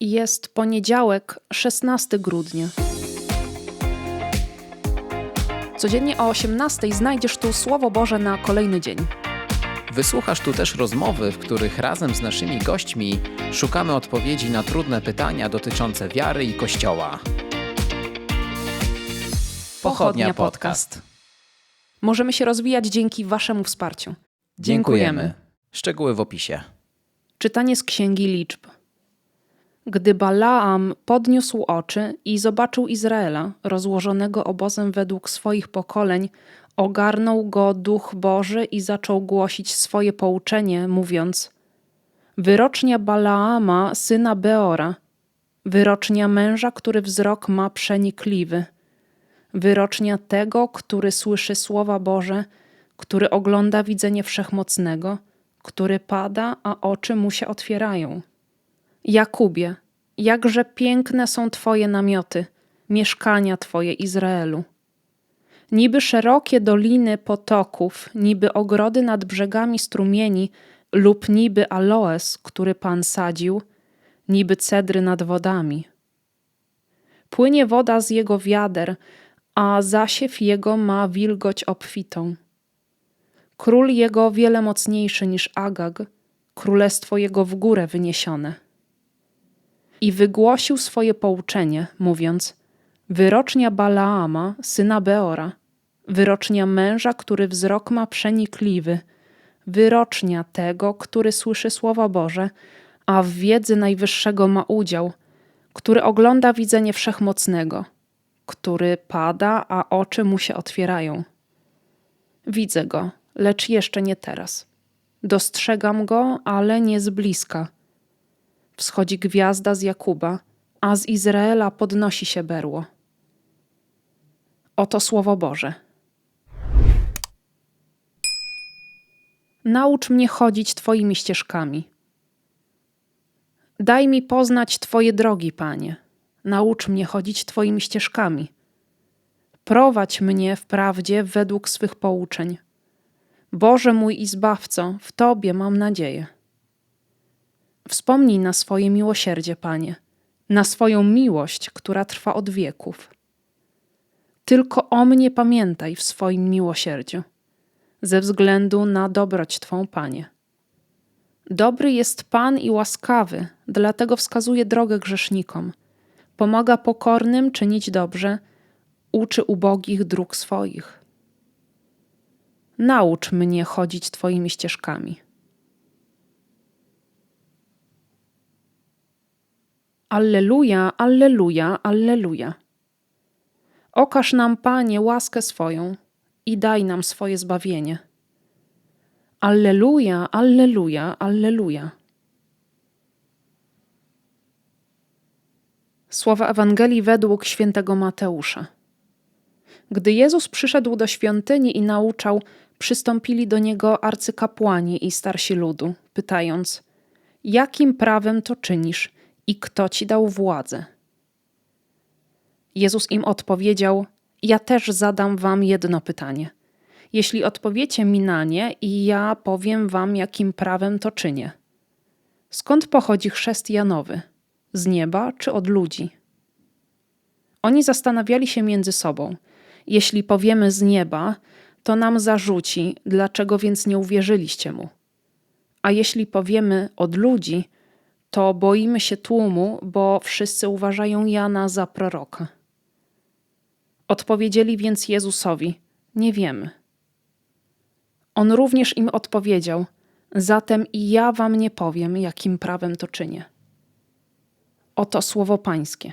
Jest poniedziałek, 16 grudnia. Codziennie o 18 znajdziesz tu Słowo Boże na kolejny dzień. Wysłuchasz tu też rozmowy, w których razem z naszymi gośćmi szukamy odpowiedzi na trudne pytania dotyczące wiary i Kościoła. Pochodnia Podcast. Możemy się rozwijać dzięki Waszemu wsparciu. Dziękujemy. Szczegóły w opisie. Czytanie z Księgi Liczb. Gdy Balaam podniósł oczy i zobaczył Izraela, rozłożonego obozem według swoich pokoleń, ogarnął go duch Boży i zaczął głosić swoje pouczenie, mówiąc: Wyrocznia Balaama, syna Beora, wyrocznia męża, który wzrok ma przenikliwy, wyrocznia tego, który słyszy słowa Boże, który ogląda widzenie wszechmocnego, który pada, a oczy mu się otwierają. Jakubie, jakże piękne są Twoje namioty, mieszkania Twoje Izraelu. Niby szerokie doliny potoków, niby ogrody nad brzegami strumieni, lub niby aloes, który Pan sadził, niby cedry nad wodami. Płynie woda z jego wiader, a zasiew jego ma wilgoć obfitą. Król jego wiele mocniejszy niż Agag, królestwo jego w górę wyniesione. I wygłosił swoje pouczenie, mówiąc: Wyrocznia Balaama, syna Beora, wyrocznia męża, który wzrok ma przenikliwy, wyrocznia tego, który słyszy słowa Boże, a w wiedzy najwyższego ma udział, który ogląda widzenie wszechmocnego, który pada, a oczy mu się otwierają. Widzę go, lecz jeszcze nie teraz. Dostrzegam go, ale nie z bliska. Wschodzi gwiazda z Jakuba, a z Izraela podnosi się berło. Oto słowo Boże. Naucz mnie chodzić Twoimi ścieżkami. Daj mi poznać Twoje drogi, Panie. Naucz mnie chodzić Twoimi ścieżkami. Prowadź mnie w prawdzie według swych pouczeń. Boże mój i Zbawco, w Tobie mam nadzieję. Wspomnij na swoje miłosierdzie, Panie, na swoją miłość, która trwa od wieków. Tylko o mnie pamiętaj w swoim miłosierdziu, ze względu na dobroć Twą, Panie. Dobry jest Pan i łaskawy, dlatego wskazuje drogę grzesznikom. Pomaga pokornym czynić dobrze, uczy ubogich dróg swoich. Naucz mnie chodzić Twoimi ścieżkami. Alleluja, alleluja, alleluja. Okaż nam, Panie, łaskę swoją i daj nam swoje zbawienie. Alleluja, alleluja, alleluja. Słowa Ewangelii według świętego Mateusza. Gdy Jezus przyszedł do świątyni i nauczał, przystąpili do niego arcykapłani i starsi ludu, pytając: Jakim prawem to czynisz i kto ci dał władzę? Jezus im odpowiedział: Ja też zadam wam jedno pytanie. Jeśli odpowiecie mi na nie, i ja powiem wam, jakim prawem to czynię. Skąd pochodzi chrzest Janowy? Z nieba czy od ludzi? Oni zastanawiali się między sobą. Jeśli powiemy z nieba, to nam zarzuci, dlaczego więc nie uwierzyliście mu. A jeśli powiemy od ludzi, to boimy się tłumu, bo wszyscy uważają Jana za proroka. Odpowiedzieli więc Jezusowi: Nie wiemy. On również im odpowiedział: Zatem i ja wam nie powiem, jakim prawem to czynię. Oto słowo Pańskie.